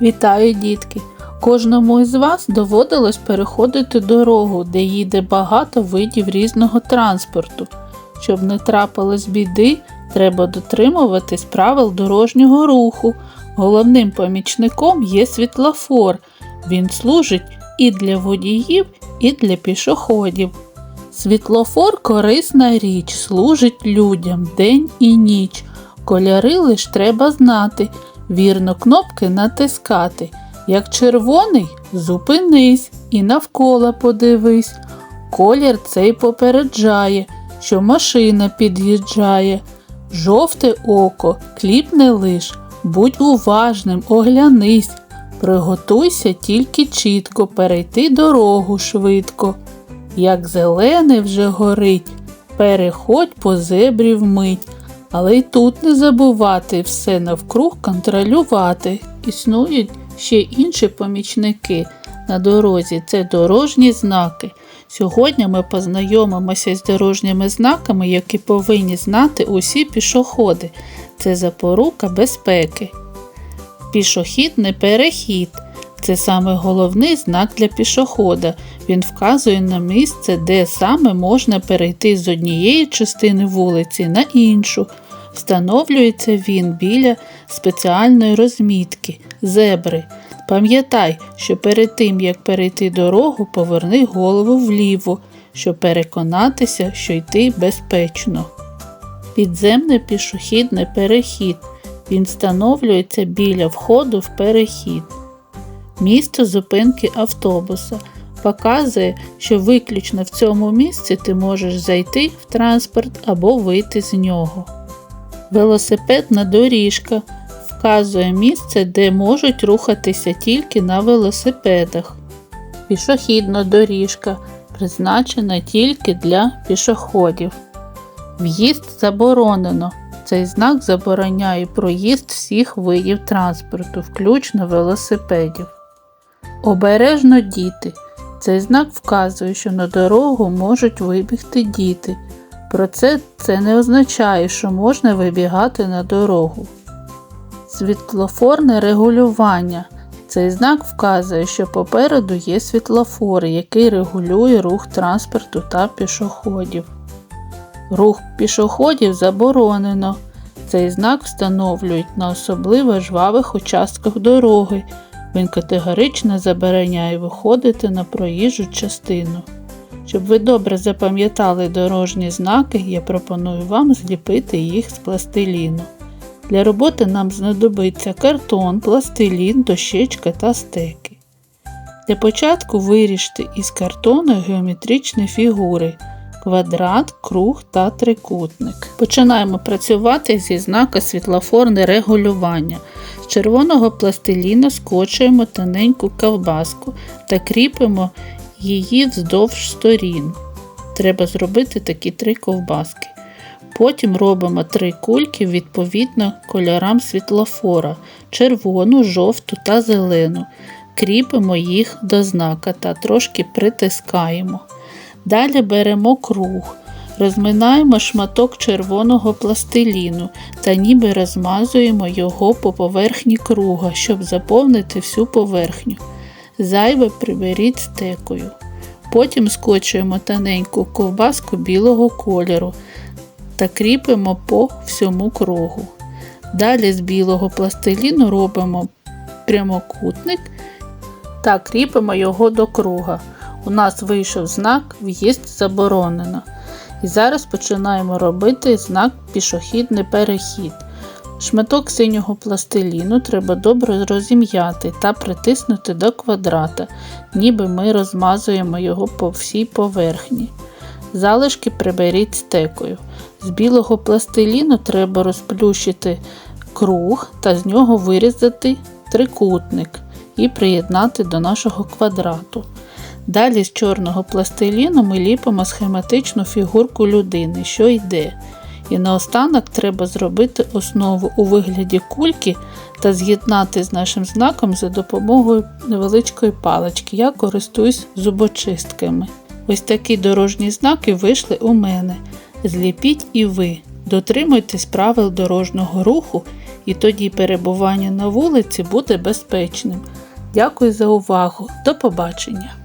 Вітаю, дітки! Кожному із вас доводилось переходити дорогу, де їде багато видів різного транспорту. Щоб не трапилось біди, треба дотримуватись правил дорожнього руху. Головним помічником є світлофор. Він служить і для водіїв, і для пішоходів. Світлофор корисна річ, служить людям день і ніч. Кольори лиш треба знати, вірно кнопки натискати. Як червоний, зупинись і навколо подивись. Колір цей попереджає, що машина під'їжджає. Жовте око, кліпне лиш, будь уважним, оглянись. Приготуйся тільки чітко перейти дорогу швидко. Як зелене вже горить, переходь по зебрі вмить. Але й тут не забувати все навкруг контролювати. Існують ще інші помічники на дорозі це дорожні знаки. Сьогодні ми познайомимося з дорожніми знаками, які повинні знати усі пішоходи. Це запорука безпеки. Пішохід не перехід. Це саме головний знак для пішохода. Він вказує на місце, де саме можна перейти з однієї частини вулиці на іншу. Встановлюється він біля спеціальної розмітки зебри. Пам'ятай, що перед тим, як перейти дорогу, поверни голову вліво, щоб переконатися, що йти безпечно. Підземний пішохідний перехід. Він встановлюється біля входу в перехід. Місце зупинки автобуса показує, що виключно в цьому місці ти можеш зайти в транспорт або вийти з нього. Велосипедна доріжка вказує місце, де можуть рухатися тільки на велосипедах. Пішохідна доріжка призначена тільки для пішоходів. В'їзд заборонено. Цей знак забороняє проїзд всіх видів транспорту, включно велосипедів. Обережно діти. Цей знак вказує, що на дорогу можуть вибігти діти. Проте це не означає, що можна вибігати на дорогу. Світлофорне регулювання. Цей знак вказує, що попереду є світлофор, який регулює рух транспорту та пішоходів. Рух пішоходів заборонено. Цей знак встановлюють на особливо жвавих участках дороги. Він категорично забороняє виходити на проїжджу частину. Щоб ви добре запам'ятали дорожні знаки, я пропоную вам зліпити їх з пластиліну. Для роботи нам знадобиться картон, пластилін, дощечка та стеки. Для початку виріжте із картону геометричні фігури квадрат, круг та трикутник. Починаємо працювати зі знака світлофорне регулювання. З червоного пластиліна скочуємо тоненьку ковбаску та кріпимо її вздовж сторін. Треба зробити такі три ковбаски. Потім робимо три кульки відповідно кольорам світлофора червону, жовту та зелену. Кріпимо їх до знака та трошки притискаємо. Далі беремо круг, розминаємо шматок червоного пластиліну та ніби розмазуємо його по поверхні круга, щоб заповнити всю поверхню. Зайве приберіть стекою. Потім скочуємо тоненьку ковбаску білого кольору та кріпимо по всьому кругу. Далі з білого пластиліну робимо прямокутник та кріпимо його до круга. У нас вийшов знак В'їзд заборонено. І зараз починаємо робити знак пішохідний перехід. Шматок синього пластиліну треба добре розім'яти та притиснути до квадрата, ніби ми розмазуємо його по всій поверхні. Залишки приберіть стекою. З білого пластиліну треба розплющити круг та з нього вирізати трикутник і приєднати до нашого квадрату. Далі з чорного пластиліну ми ліпимо схематичну фігурку людини, що йде. І наостанок треба зробити основу у вигляді кульки та з'єднати з нашим знаком за допомогою невеличкої палички. Я користуюсь зубочистками. Ось такі дорожні знаки вийшли у мене. Зліпіть і ви. Дотримуйтесь правил дорожнього руху і тоді перебування на вулиці буде безпечним. Дякую за увагу. До побачення!